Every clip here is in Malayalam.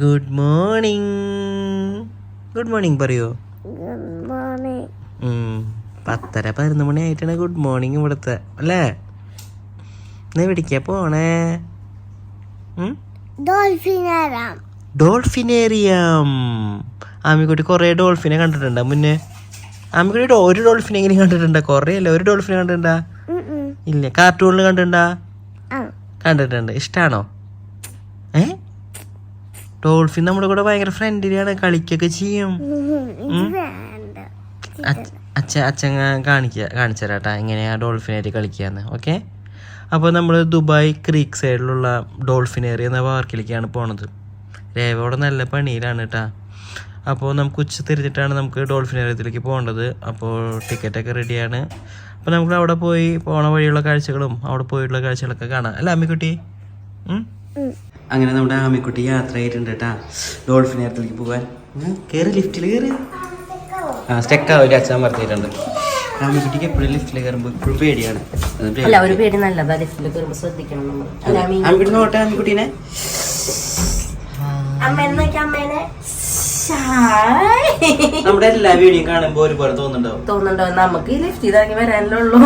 ഗുഡ് മോർണിംഗ് ഗുഡ് മോർണിംഗ് പറയോ? പത്തര പതിനൊന്ന് മണി ആയിട്ടാണ് ഗുഡ് മോർണിംഗ് ഇവിടുത്തെ അല്ലേ? നീ വിടിക്ക പോണേ? ഡോൾഫിനേറിയം ആമിക്കുട്ടി കുറേ ഡോൾഫിനെ കണ്ടിട്ടുണ്ടോ മുന്നേ? ആമിക്കുട്ടി ഒരു ഡോൾഫിനെ എങ്ങനെ കണ്ടിട്ടുണ്ടോ? കുറേ അല്ല? ഒരു ഡോൾഫിനെ കണ്ടിട്ടുണ്ടാ? ഇല്ല. കാർട്ടൂണിൽ കണ്ടിട്ടുണ്ടാ? കണ്ടിട്ടുണ്ട്. ഇഷ്ടാണോ? ഏ? ഡോൾഫിൻ നമ്മുടെ കൂടെ ഭയങ്കര ഫ്രണ്ട്ലിയാണ് കളിക്കൊക്കെ ചെയ്യും. അച്ഛ- അച്ഛ അച്ഛൻ കാണിക്കുക കാണിച്ചു തരാട്ടാ എങ്ങനെയാ ഡോൾഫിനായിട്ട് കളിക്കാന്ന് ഓക്കെ? അപ്പോൾ നമ്മൾ ദുബായ് ക്രീക്ക് സൈഡിലുള്ള ഡോൾഫിനേറി എന്ന പാർക്കിലേക്കാണ് പോണത്. രേവയോടെ നല്ല പണിയിലാണ് കേട്ടാ അപ്പോൾ നമുക്ക് ഉച്ച തിരിച്ചിട്ടാണ് നമുക്ക് ഡോൾഫിനേറിയത്തിലേക്ക് പോകേണ്ടത്. അപ്പോൾ ടിക്കറ്റൊക്കെ റെഡിയാണ്. അപ്പോൾ നമുക്ക് അവിടെ പോയി പോണ വഴിയുള്ള കാഴ്ചകളും അവിടെ പോയിട്ടുള്ള കാഴ്ചകളൊക്കെ കാണാം. അല്ല അമ്മിക്കുട്ടി? അങ്ങനെ നമ്മുടെ ആമിക്കുട്ടി യാത്ര ചെയ്തിട്ടുണ്ട് കേട്ടാ നേരത്തിലേക്ക് പോകാൻ കയറി ലിഫ്റ്റിൽ കയറി ആ സ്റ്റെക്ക് ആവില്ല അച്ഛൻ പറഞ്ഞിട്ടുണ്ട് ആമിക്കുട്ടിക്ക് എപ്പോഴും ലിഫ്റ്റിൽ കയറുമ്പോൾ ഇപ്പോഴും പേടിയാണ്. അല്ല ഒരു പേടി നല്ലതാ ലിഫ്റ്റിൽ കയറുമ്പോ ശ്രദ്ധിക്കണം ആമിക്കുട്ടി നോട്ടെ ആമിക്കുട്ടീനെ. നമ്മുടെ എല്ലാ വീഡിയോയും കാണുമ്പോൾ ഒരുപോലെ തോന്നുന്നുണ്ടോ തോന്നുന്നുണ്ടോ? നമുക്ക് ഈ ലിഫ്റ്റിൽ ഇറങ്ങി വരാനല്ലേ ഉള്ളൂ.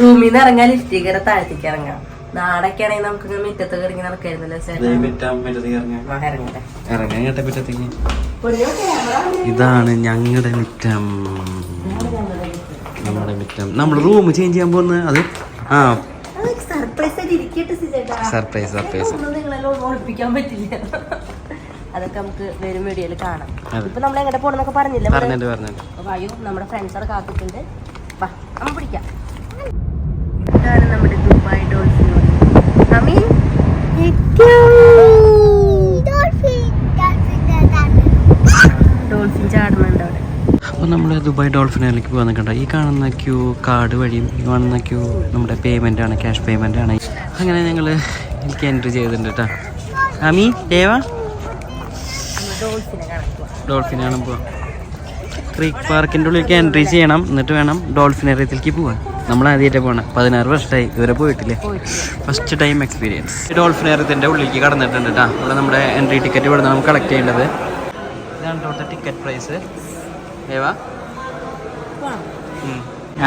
റൂമിൽ നിന്ന് ഇറങ്ങാൻ ലിഫ്റ്റിൽ കയറി താഴത്തേക്ക് ഇറങ്ങാം. നാടൊക്കെ ആണെങ്കിൽ നമുക്ക് ഇങ്ങനെ മുറ്റത്ത് ഇറങ്ങി നടക്കായിരുന്നല്ലോ ഇതാണ് ഞങ്ങളുടെ മുറ്റം. നമ്മുടെ മുറ്റം. നമ്മൾ റൂം ചേഞ്ച് ചെയ്യാൻ പോകുന്നത് അത്? ആ. സർപ്രൈസ് സർപ്രൈസ് ഒന്നും പറ്റില്ല. അതൊക്കെ നമുക്ക് വരും വീഡിയോയിൽ കാണാം. ഇപ്പൊ നമ്മൾ എങ്ങോട്ട് പോണെന്നൊക്കെ പറഞ്ഞില്ല? പറഞ്ഞിട്ട് പറഞ്ഞിട്ട് അയ്യോ നമ്മുടെ ഫ്രണ്ട്സ് അവിടെ കാത്തിട്ടുണ്ട്. വാ നമ്മ പിടിക്കാം ഇതാണ് നമ്മുടെ ദുബായ് ഡോൾഫിൻ അമീൻ ഡോൾഫിൻ ചാടുന്നുണ്ട് അവിടെ. അപ്പോൾ നമ്മൾ ദുബായ് ഡോൾഫിനിലേക്ക് പോകാൻ നിൽക്കണ്ട. ഈ കാണുന്ന ക്യൂ കാർഡ് വഴിയും ഈ കാണുന്ന ക്യൂ നമ്മുടെ പേയ്മെന്റ് ആണ് ക്യാഷ് പേയ്മെന്റ് ആണ്. അങ്ങനെ ഞങ്ങൾ എനിക്ക് എൻട്രി ചെയ്തിട്ടുണ്ട് കേട്ടോ അമി ദേവ? ഡോൾഫിനാണ് പോവാം. ക്രീക്ക് പാർക്കിന്റെ ഉള്ളിലേക്ക് എൻട്രി ചെയ്യണം. എന്നിട്ട് വേണം ഡോൾഫിനേറിയത്തിലേക്ക് പോകാൻ നമ്മൾ പോണ. പോകണം പതിനാറ് വർഷമായി ഇതുവരെ പോയിട്ടില്ലേ. ഫസ്റ്റ് ടൈം എക്സ്പീരിയൻസ് ഡോൾഫിൻ ഡോൾഫിനറിയത്തിന്റെ ഉള്ളിലേക്ക് കടന്നിട്ടുണ്ട് കേട്ടോ ഇവിടെ നമ്മുടെ എൻട്രി ടിക്കറ്റ് ഇവിടെ നമുക്ക് കളക്ട് ചെയ്യേണ്ടത്. ഇതാണ് ഇവിടുത്തെ ടിക്കറ്റ് പ്രൈസ്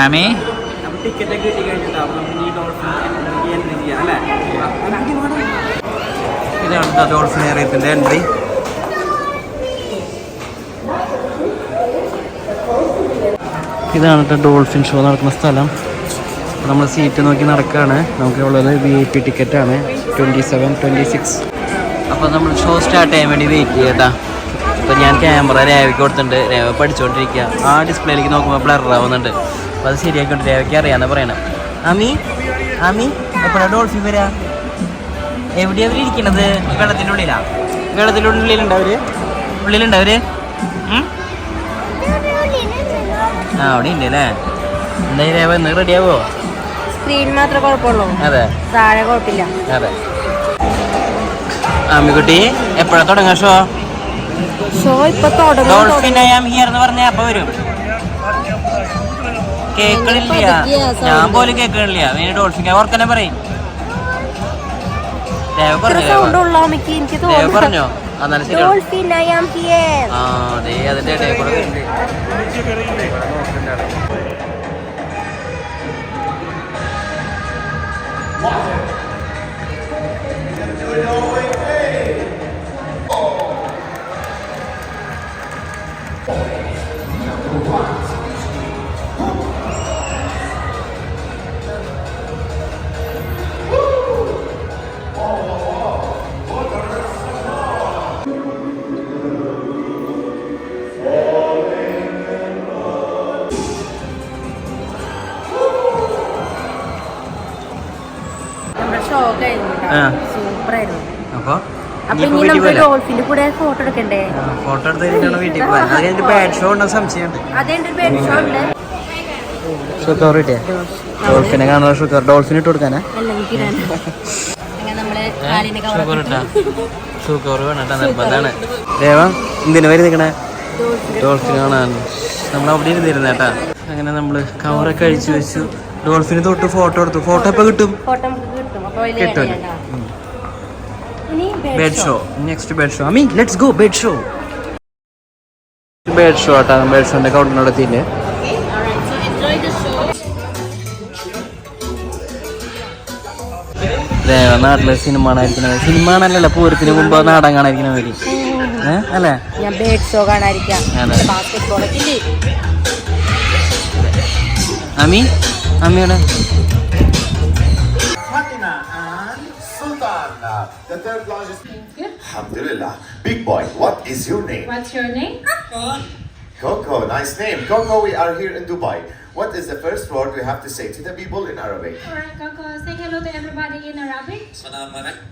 ആമി? ടിക്കറ്റ് കിട്ടി ഇതാണ് ഡോൾഫിൻ എൻട്രി ഇതാണ് ഡോൾഫിൻ ഷോ നടക്കുന്ന സ്ഥലം. നമ്മൾ സീറ്റ് നോക്കി നടക്കുകയാണ് നമുക്ക് ഉള്ളത് വി ഐ പി ടിക്കറ്റാണ് ട്വന്റി സെവൻ ട്വന്റി സിക്സ് അപ്പോൾ നമ്മൾ ഷോ സ്റ്റാർട്ട് ചെയ്യാൻ വേണ്ടി വെയിറ്റ് ചെയ്യട്ടാ അപ്പോൾ ഞാൻ ക്യാമറ രേവയ്ക്ക് കൊടുത്തിട്ടുണ്ട്. രേവ പഠിച്ചുകൊണ്ടിരിക്കുക ആ ഡിസ്പ്ലേയിലേക്ക് നോക്കുമ്പോൾ ബ്ലർ ആവുന്നുണ്ട്. അപ്പോൾ അത് ശരിയാക്കിക്കൊണ്ട് രേവയ്ക്ക് അറിയാമെന്ന് പറയണം. അമി? അമി? എപ്പോഴാണ് ഡോൾഫിൻ വരിക എവിടെയാണ് അവർ ഇരിക്കണത്? വെള്ളത്തിന്റെ ഉള്ളിലാണ് വെള്ളത്തിന്റെ ഉള്ളിലുണ്ട് അവർ ഉള്ളിലുണ്ട് ആ അവിടെ അല്ലേ? എന്തായാലും രേവ ഇന്ന് റെഡിയാവോ സ്ക്രീൻ മാത്രമേ കുഴപ്പമുള്ളൂ. അതെ. താഴെ കുഴപ്പമില്ല. അതെ. അമ്മിക്കുട്ടി എപ്പോഴാ തുടങ്ങാ ഷോ ഷോ ഇപ്പൊ തുടങ്ങും. ഐ ആം ഹിയർ എന്ന് പറഞ്ഞാൽ അപ്പൊ വരും. കേക്കണില്ല. ഞാൻ പോലും കേക്കണില്ല. നീ ഡോൾഫിൻ ഓർക്കനെ പറയും. പറഞ്ഞു പറഞ്ഞോ? ആ അതെ അതിന്റെ ഇടയിൽ കൂടെ you got to do it. over ആയിരുന്നു. അപ്പൊ ഫോട്ടോ എടുക്കണ്ടേ? ഫോട്ടോ വീട്ടിൽ ബാഡ് ഷോ ഉണ്ടോ സംശയമുണ്ട്. അതെന്റെ ഷോ ഉണ്ട്. കിട്ടിയ? ഡോൾഫിനെ കാണാൻ ഷുഗർ ഡോൾഫിൻ ഇട്ട് കൊടുക്കാനാ? അല്ലെങ്കിൽ അങ്ങനെ നമ്മൾ ഷുഗർ കവർ ഇട്ടാ? ഷുഗർ വേണം കേട്ടോ നിർബന്ധമാണ് ദേവ എന്തിനു വരി നിൽക്കണേ ഡോൾഫിൻ കാണാൻ. നമ്മൾ അവിടെ ഇരുന്നിരുന്നേട്ടാ. അങ്ങനെ നമ്മൾ കവറൊക്കെ അഴിച്ചു വെച്ചു. ഡോൾഫിന് തൊട്ട് ഫോട്ടോ എടുത്തു. ഫോട്ടോ എപ്പോ കിട്ടും? കിട്ടും. Bird show next bird show അമ്മി let's go bird show bird show ആട്ടാ ബെഡ് ഷോന്റെ കൗണ്ടറിനോട് എത്തിയില്ലേ നാട്ടിലെ സിനിമ കാണാതിരിക്കണ സിനിമ കാണാനല്ല പൂരത്തിന് മുമ്പ് നാടൻ കാണാതിരിക്കണ മതി അല്ലേ? ഞാൻ ബേഡ് ഷോ കാണാതിരിക്കാം. ബാസ്കറ്റ് ഇല്ലേ? আমি ওরা Alhamdulillah. Big boy, what is your name? What's your name? Coco, Coco, nice name. Coco, we are here in Dubai. What is the first word we have to say to the people in Arabic? Alright, Coco, say hello to everybody in Arabic. Salam alaikum.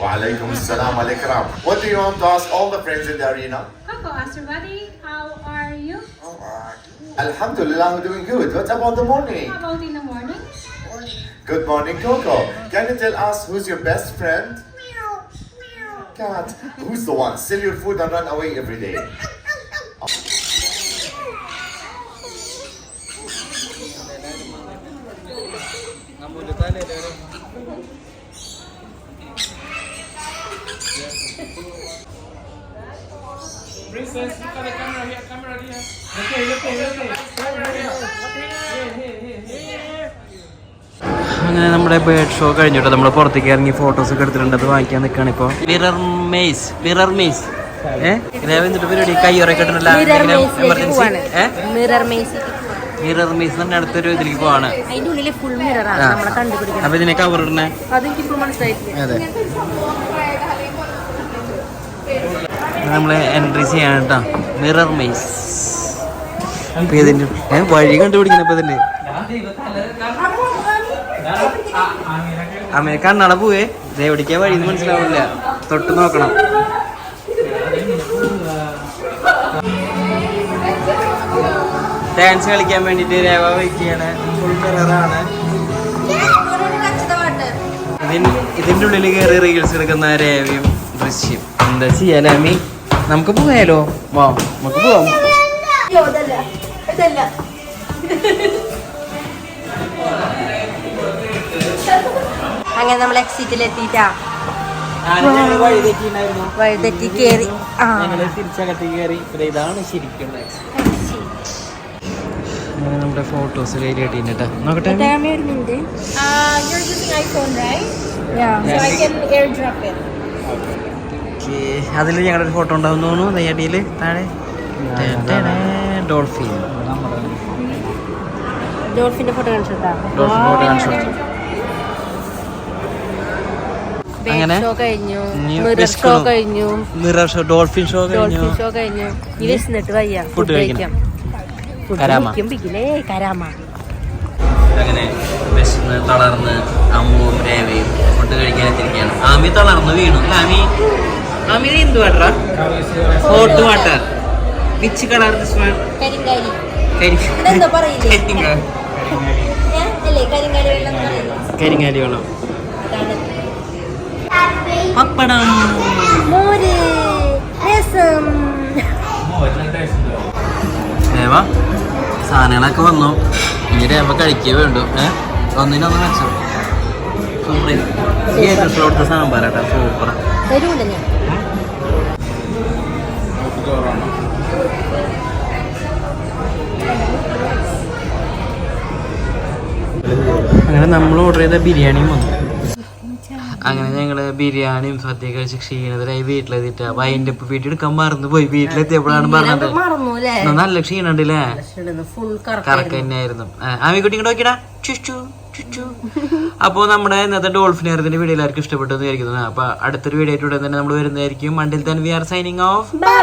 Wa alaikum salam alaikum. What do you want to ask all the friends in the arena? Coco, ask everybody, how are you? Alright. Alhamdulillah, we're doing good. What about the morning? How about in the morning? Good morning, Coco. Can you tell us who's your best friend? Meow, meow. Cat. Who's the one? Sell your food and run away every day. അങ്ങനെ നമ്മുടെ ബേർഡ് ഷോ കഴിഞ്ഞിട്ട് നമ്മൾ പുറത്തേക്ക് ഇറങ്ങി ഫോട്ടോസ് ഒക്കെ എടുത്തിട്ടുണ്ട്. അത് വാങ്ങിക്കാൻ നിൽക്കുകയാണ് ഇപ്പോൾ മിറർ മേസ് മിറർ മേസ് ഏഹ് എന്നിട്ട് പരിപാടി കയ്യൊറൊക്കെ ഇട്ടിട്ടില്ല മിറർ മേസിലേക്ക് എമർജൻസി പോവാണ്. ഏഹ് മിറർ മേസി മിറർ മേസ് എന്ന് അടുത്തൊരു ഇതിലേക്ക് പോവാണ്. അപ്പൊ ഇതിനെ കവർ ഇടണേ അതെ. നമ്മൾ എൻട്രി ചെയ്യാണ് കേട്ടോ. മിറർ മെയ്സ് അപ്പൊ ഏ, വഴി കണ്ടുപിടിക്കണം ഇപ്പൊ ഇതിന്റെ അമ്മയെ കണ്ണട പോവേ. ഇത് എവിടേക്കാ വഴി എന്ന് മനസ്സിലാവില്ല തൊട്ട് നോക്കണം. ഡാൻസ് കളിക്കാൻ വേണ്ടിട്ട് രേവ വയ്ക്കുകയാണ് ഫുൾ കളറാണ് ഇതിന്റെ ഇതിന്റെ ഉള്ളിൽ കയറി റീൽസ് എടുക്കുന്ന രേവയും ദൃശ്യം. എന്താ ചെയ്യാനാമി നമുക്ക് പോയാലോ? വാ നമുക്ക് പോവാം. അങ്ങനെ നമ്മൾ എക്സിറ്റിൽ എത്തിയിട്ടാ വഴുതെറ്റി കേറി. തിരിച്ചകത്ത് ഇവിടെ ഇതാണ് ശരിക്കും നമ്മുടെ ഫോട്ടോസ് കയ്യിൽ നോക്കട്ടെ. ടൈമി ഒരു minute you're using iPhone, right? Yeah. So I can airdrop it. അതിൽ ഞങ്ങളുടെ ഒരു ഫോട്ടോ ഉണ്ടാവും തോന്നുന്നു. നെയ്യാട്ടിയിൽ താഴെ. ഡോൾഫിൻ. ഡോൾഫിന്റെ ഫോട്ടോ കാണിച്ചു അങ്ങനെ ഷോ കഴിഞ്ഞു. മിറർ ഷോ ഡോൾഫിൻ ഷോ കഴിഞ്ഞു. ഷോ കഴിഞ്ഞു. ഇനി വയ്യ. ഫുഡ്. കഴിക്കും. അങ്ങനെ വിശന്ന് തളർന്ന് അമ്മുവും രേവയും ഫുഡ് കഴിക്കാൻ എത്തിയിരിക്കുകയാണ്. ആമി തളർന്ന് വീണു. ആമി ഇതെന്താ പറയില്ലേ? അല്ലേ? കരിങ്കാലി വെള്ളം എന്ന് പറയുന്നത് കരിങ്ങാലി വേണം. പപ്പടം മോര്. രസം. രേവ സാധനങ്ങളൊക്കെ വന്നു. ഇനി രേവ കഴിക്കേ വേണ്ടു. ഏഹ് ഒന്നിനൊന്ന് വെച്ചോ. സൂപ്പർ ഏറ്റവും ഇഷ്ടമുള്ള സാമ്പാറാട്ടാ. സൂപ്പർ തരൂല ഞാൻ അങ്ങനെ നമ്മൾ ഓർഡർ ചെയ്ത ബിരിയാണിയും വന്നു. അങ്ങനെ ഞങ്ങൾ ബിരിയാണിയും സദ്യ കഴിച്ച് ക്ഷീണത്തിലായി വീട്ടിലെത്തിയിട്ട്. അപ്പൊ അതിന്റെ ഇപ്പൊ വീട്ടിൽ എടുക്കാൻ മറന്നു പോയി വീട്ടിലെത്തിയപ്പോഴാണ് പറഞ്ഞത്. നല്ല ക്ഷീണുണ്ടല്ലേ? കറക്റ്റ് തന്നെയായിരുന്നു. ആമിക്കുട്ടി ഇങ്ങോട്ട് നോക്കിടാ ചുച്ചു ചുച്ചു അപ്പോൾ നമ്മുടെ ഇന്നത്തെ ഡോൾഫിൻ എയറിന്റെ വീഡിയോ എല്ലാവർക്കും ഇഷ്ടപ്പെട്ടു എന്ന് വിചാരിക്കുന്നു. അപ്പൊ അടുത്തൊരു വീഡിയോ ആയിട്ട് ഉടൻ തന്നെ നമ്മൾ വരുന്നതായിരിക്കും. മണ്ടിൽ തന്നെ we are signing off bye